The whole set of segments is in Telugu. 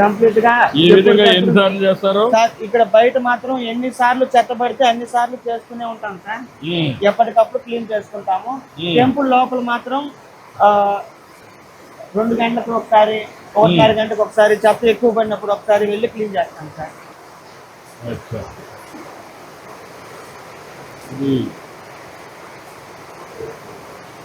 కంప్లీట్గా ఈ విధంగా ఎన్నిసార్లు చేస్తారు? సార్ ఇక్కడ బయట మాత్రం ఎన్ని సార్లు చెత్త పడితే అన్ని సార్లు చేస్తూనే ఉంటాం సార్. ఎప్పటికప్పుడు క్లీన్ చేసుకుంటాము. టెంపుల్ లోపల మాత్రం రెండు గంటలకు ఒకసారి ఒకటిన్నర గంటకు ఒకసారి చెత్త ఎక్కువ పడినప్పుడు ఒకసారి వెళ్ళి క్లీన్ చేస్తాం సార్.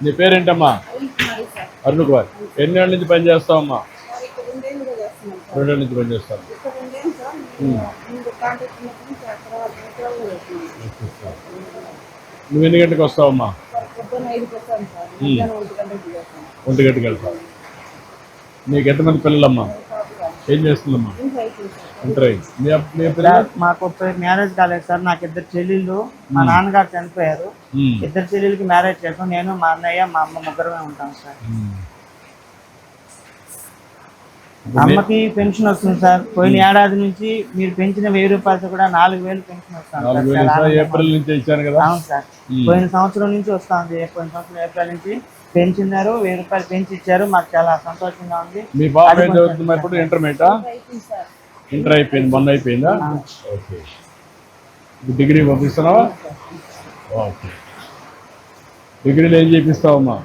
నీ పేరేంటమ్మా? అరుణ్ కుమార్. ఎన్నేళ్ళ నుంచి పని చేస్తావమ్మా? రెండేళ్ళ నుంచి పనిచేస్తాను నువ్వు ఎన్ని గంటలకు వస్తావమ్మా? ఒంటి గంటకి వెళ్తావు? నీకు ఎంతమంది పిల్లలమ్మా? ఏం చేస్తుందమ్మా? మాకు మ్యారేజ్ కాలేదు సార్. నాకు ఇద్దరు చెల్లెళ్ళు. మా నాన్నగారు చనిపోయారు. ఇద్దరు చెల్లెలకి మ్యారేజ్ చేసాం నేను మా అన్నయ్య మా అమ్మ ముగ్గురమే ఉంటాం సార్. అమ్మకి పెన్షన్ వస్తుంది సార్. పోయిన ఏడాది నుంచి మీరు పెంచిన వెయ్యి రూపాయలతో కూడా నాలుగు వేలు పెన్షన్ వస్తాను సార్. నాలుగు చాలా వేలు ఆనందంగా ఏప్రిల్ నుంచి ఇచ్చాను కదా. అవును సార్. ఉమ్. పోయిన సంవత్సరం నుంచి వస్తుంది. పోయిన సంవత్సరం ఏప్రిల్ నుంచి పెంచినారు. వెయ్యి రూపాయలు పెంచి ఇచ్చారు. మాకు చాలా సంతోషంగా ఉంది. మీ ఇప్పుడు? ఇంటర్మీడియటా ఇంటర్ అయిపోయింది మొన్న అయిపోయిందా? ఓకే. డిగ్రీ పంపిస్తున్నావా? ఓకే. డిగ్రీలో ఏం చేపిస్తావమ్మా?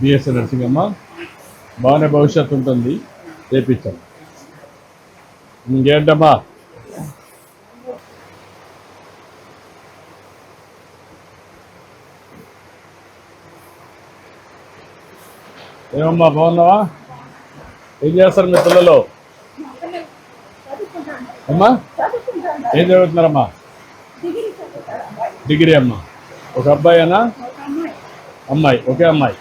బిఎస్సీ నర్సింగ్ అమ్మా? బాగానే భవిష్యత్తు ఉంటుంది. చేపించాం ఇంకేంటమ్మా? ఏమమ్మా బాగున్నావా? ఏం చేస్తారు మీ పిల్లలు? అమ్మా? ఏం చదువుతున్నారమ్మా డిగ్రీ అమ్మా. ఒక అబ్బాయి అనా అమ్మాయి ఒకే అమ్మాయి.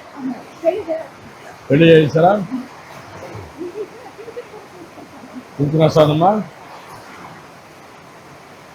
పెళ్ళి చేస్తారా పింఛన్ అమ్మా